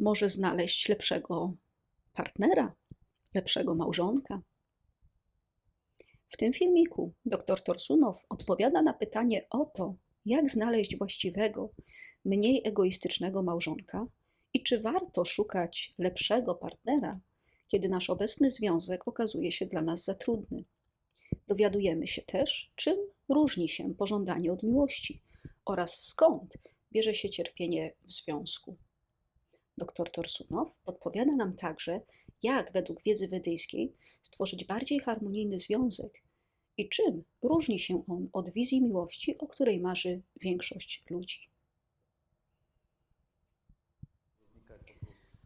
może znaleźć lepszego partnera, lepszego małżonka. W tym filmiku dr Torsunow odpowiada na pytanie o to, jak znaleźć właściwego, mniej egoistycznego małżonka i czy warto szukać lepszego partnera, kiedy nasz obecny związek okazuje się dla nas za trudny. Dowiadujemy się też, czym różni się pożądanie od miłości oraz skąd bierze się cierpienie w związku. Dr Torsunow podpowiada nam także, jak według wiedzy wedyjskiej stworzyć bardziej harmonijny związek i czym różni się on od wizji miłości, o której marzy większość ludzi.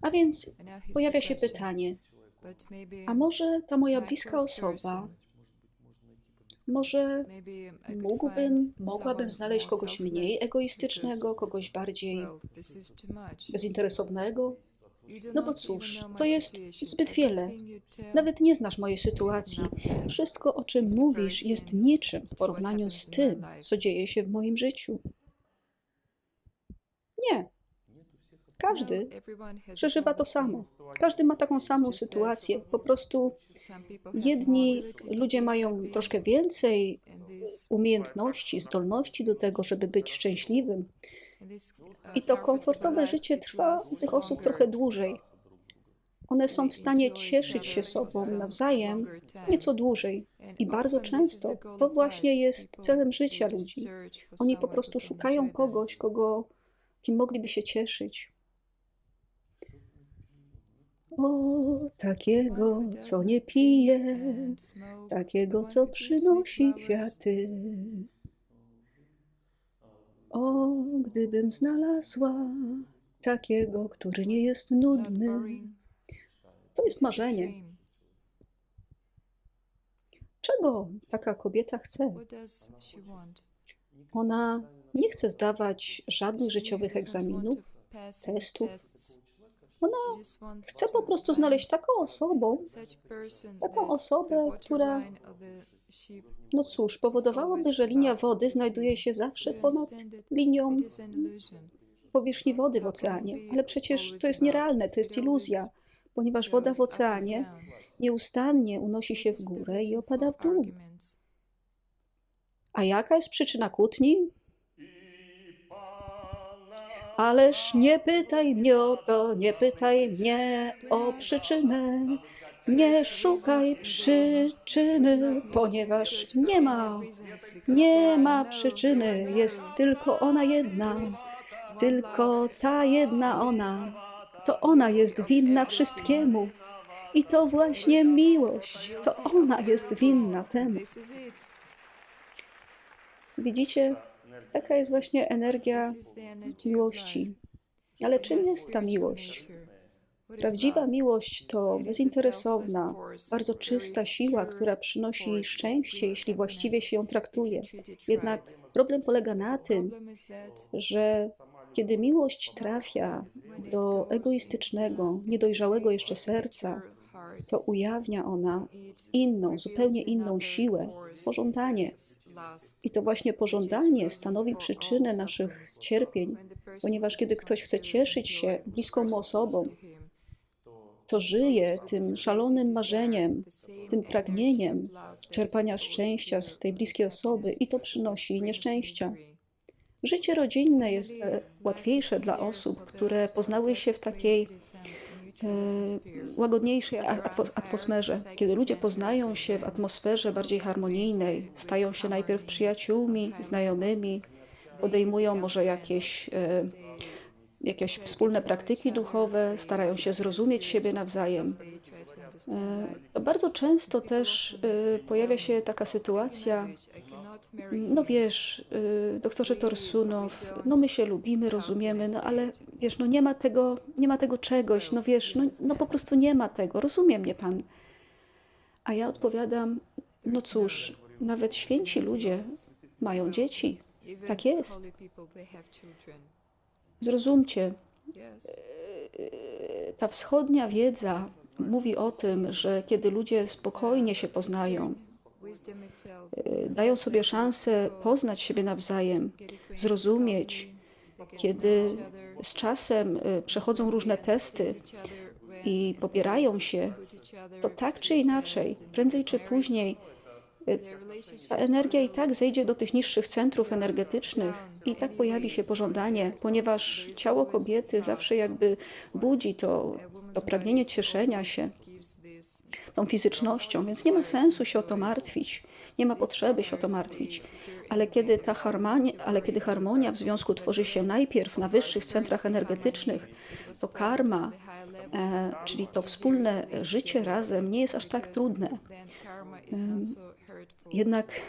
A więc pojawia się pytanie, a może ta moja bliska osoba, może mógłbym, mogłabym znaleźć kogoś mniej egoistycznego, kogoś bardziej bezinteresownego? No bo cóż, to jest zbyt wiele. Nawet nie znasz mojej sytuacji. Wszystko, o czym mówisz, jest niczym w porównaniu z tym, co dzieje się w moim życiu. Nie. Każdy przeżywa to samo. Każdy ma taką samą sytuację. Po prostu jedni ludzie mają troszkę więcej umiejętności, zdolności do tego, żeby być szczęśliwym. I to komfortowe życie trwa u tych osób trochę dłużej. One są w stanie cieszyć się sobą nawzajem nieco dłużej. I bardzo często to właśnie jest celem życia ludzi. Oni po prostu szukają kogoś, kogo, kim mogliby się cieszyć. O, takiego, co nie pije, takiego, co przynosi kwiaty. O, gdybym znalazła takiego, który nie jest nudny. To jest marzenie. Czego taka kobieta chce? Ona nie chce zdawać żadnych życiowych egzaminów, testów. Ona chce po prostu znaleźć taką osobę, taką osobę, która, no cóż, powodowałaby, że linia wody znajduje się zawsze ponad linią powierzchni wody w oceanie. Ale przecież to jest nierealne, to jest iluzja, ponieważ woda w oceanie nieustannie unosi się w górę i opada w dół. A jaka jest przyczyna kłótni? Ależ nie pytaj mnie o to, nie pytaj mnie o przyczynę. Nie szukaj przyczyny, ponieważ nie ma, nie ma przyczyny, jest tylko ona jedna, tylko ta jedna ona. To ona jest winna wszystkiemu. I to właśnie miłość, to ona jest winna temu. Widzicie, taka jest właśnie energia miłości. Ale czym jest ta miłość? Prawdziwa miłość to bezinteresowna, bardzo czysta siła, która przynosi szczęście, jeśli właściwie się ją traktuje. Jednak problem polega na tym, że kiedy miłość trafia do egoistycznego, niedojrzałego jeszcze serca, to ujawnia ona inną, zupełnie inną siłę, pożądanie. I to właśnie pożądanie stanowi przyczynę naszych cierpień, ponieważ kiedy ktoś chce cieszyć się bliską osobą, to żyje tym szalonym marzeniem, tym pragnieniem czerpania szczęścia z tej bliskiej osoby i to przynosi nieszczęścia. Życie rodzinne jest e, łatwiejsze dla osób, które poznały się w takiej łagodniejszej atmosferze. Kiedy ludzie poznają się w atmosferze bardziej harmonijnej, stają się najpierw przyjaciółmi, znajomymi, podejmują może jakieś e, jakieś wspólne praktyki duchowe, starają się zrozumieć siebie nawzajem. E, bardzo często też e, pojawia się taka sytuacja, no wiesz, e, doktorze Torsunow, no my się lubimy, rozumiemy, no ale wiesz, no nie ma tego, nie ma tego czegoś, no wiesz, no, no po prostu nie ma tego, rozumie mnie pan. A ja odpowiadam, no cóż, nawet święci ludzie mają dzieci, tak jest. Zrozumcie, ta wschodnia wiedza mówi o tym, że kiedy ludzie spokojnie się poznają, dają sobie szansę poznać siebie nawzajem, zrozumieć kiedy z czasem y, przechodzą różne testy i popierają się, to tak czy inaczej, prędzej czy później, y, ta energia i tak zejdzie do tych niższych centrów energetycznych i tak pojawi się pożądanie, ponieważ ciało kobiety zawsze jakby budzi to, to pragnienie cieszenia się tą fizycznością, więc nie ma sensu się o to martwić, nie ma potrzeby się o to martwić. Ale kiedy ta harmonia, ale kiedy harmonia w związku tworzy się najpierw na wyższych centrach energetycznych, to karma, e, czyli to wspólne życie razem, nie jest aż tak trudne. E, jednak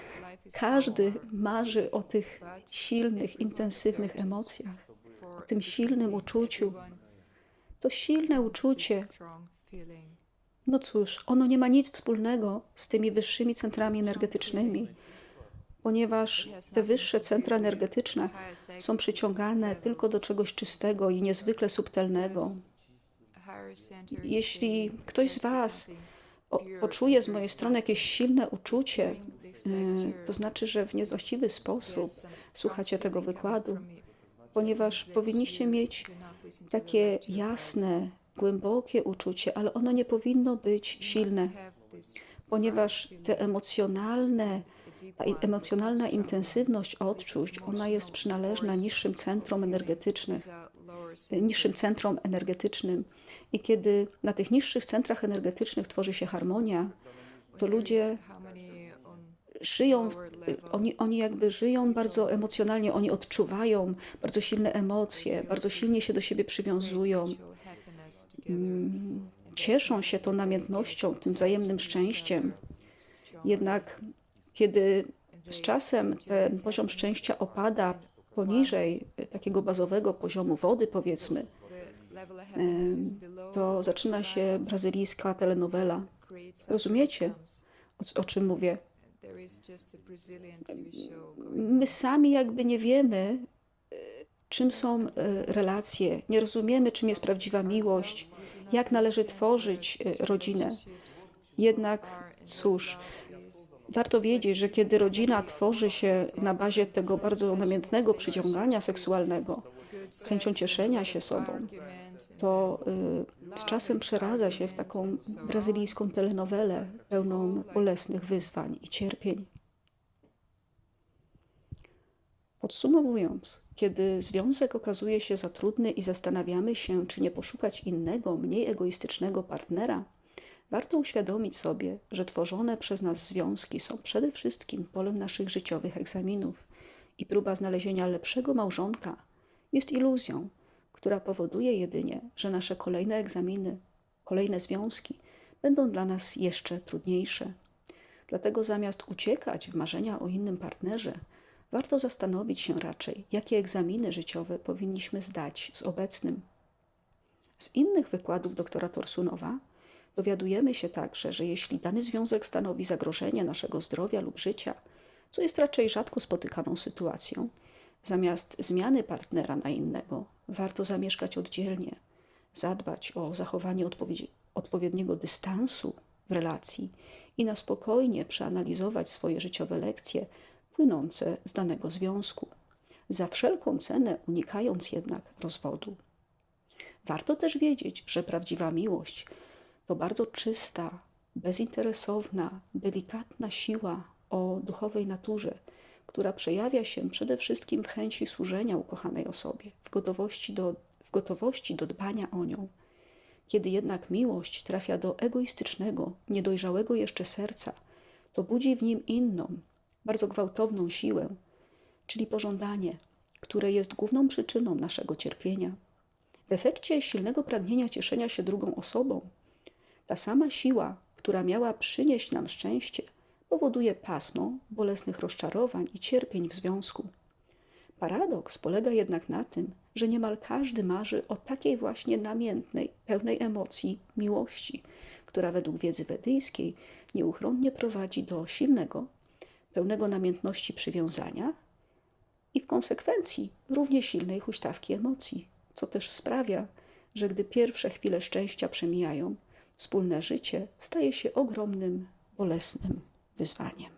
każdy marzy o tych silnych, intensywnych emocjach, o tym silnym uczuciu. To silne uczucie no cóż, ono nie ma nic wspólnego z tymi wyższymi centrami energetycznymi, ponieważ te wyższe centra energetyczne są przyciągane tylko do czegoś czystego i niezwykle subtelnego. Jeśli ktoś z Was poczuje z mojej strony jakieś silne uczucie, y, to znaczy, że w niewłaściwy sposób słuchacie tego wykładu, ponieważ powinniście mieć takie jasne, głębokie uczucie, ale ono nie powinno być silne, ponieważ te emocjonalne, ta emocjonalna intensywność odczuć, ona jest przynależna niższym centrom energetycznym, niższym centrom energetycznym. I kiedy na tych niższych centrach energetycznych tworzy się harmonia, to ludzie żyją, oni, oni jakby żyją bardzo emocjonalnie, oni odczuwają bardzo silne emocje, bardzo silnie się do siebie przywiązują. Cieszą się tą namiętnością, tym wzajemnym szczęściem. Jednak kiedy z czasem ten poziom szczęścia opada poniżej takiego bazowego poziomu wody, powiedzmy, to zaczyna się brazylijska telenowela. Rozumiecie, o, o czym mówię? My sami jakby nie wiemy, czym są e, relacje, nie rozumiemy, czym jest prawdziwa miłość, jak należy tworzyć e, rodzinę. Jednak cóż, warto wiedzieć, że kiedy rodzina tworzy się na bazie tego bardzo namiętnego przyciągania seksualnego, chęcią cieszenia się sobą, to y, z czasem przeradza się w taką brazylijską telenowelę pełną bolesnych wyzwań i cierpień. Podsumowując, kiedy związek okazuje się za trudny i zastanawiamy się, czy nie poszukać innego, mniej egoistycznego partnera, warto uświadomić sobie, że tworzone przez nas związki są przede wszystkim polem naszych życiowych egzaminów i próba znalezienia lepszego małżonka jest iluzją, która powoduje jedynie, że nasze kolejne egzaminy, kolejne związki będą dla nas jeszcze trudniejsze. Dlatego zamiast uciekać w marzenia o innym partnerze, warto zastanowić się raczej, jakie egzaminy życiowe powinniśmy zdać z obecnym. Z innych wykładów doktora Torsunowa dowiadujemy się także, że jeśli dany związek stanowi zagrożenie naszego zdrowia lub życia, co jest raczej rzadko spotykaną sytuacją, zamiast zmiany partnera na innego, warto zamieszkać oddzielnie, zadbać o zachowanie odpowiedniego dystansu w relacji i na spokojnie przeanalizować swoje życiowe lekcje płynące z danego związku, za wszelką cenę unikając jednak rozwodu. Warto też wiedzieć, że prawdziwa miłość to bardzo czysta, bezinteresowna, delikatna siła o duchowej naturze, która przejawia się przede wszystkim w chęci służenia ukochanej osobie, w gotowości do, w gotowości do dbania o nią. Kiedy jednak miłość trafia do egoistycznego, niedojrzałego jeszcze serca, to budzi w nim inną, bardzo gwałtowną siłę, czyli pożądanie, które jest główną przyczyną naszego cierpienia. W efekcie silnego pragnienia cieszenia się drugą osobą, ta sama siła, która miała przynieść nam szczęście, powoduje pasmo bolesnych rozczarowań i cierpień w związku. Paradoks polega jednak na tym, że niemal każdy marzy o takiej właśnie namiętnej, pełnej emocji miłości, która według wiedzy wedyjskiej nieuchronnie prowadzi do silnego, pełnego namiętności przywiązania i w konsekwencji równie silnej huśtawki emocji, co też sprawia, że gdy pierwsze chwile szczęścia przemijają, wspólne życie staje się ogromnym, bolesnym wyzwaniem.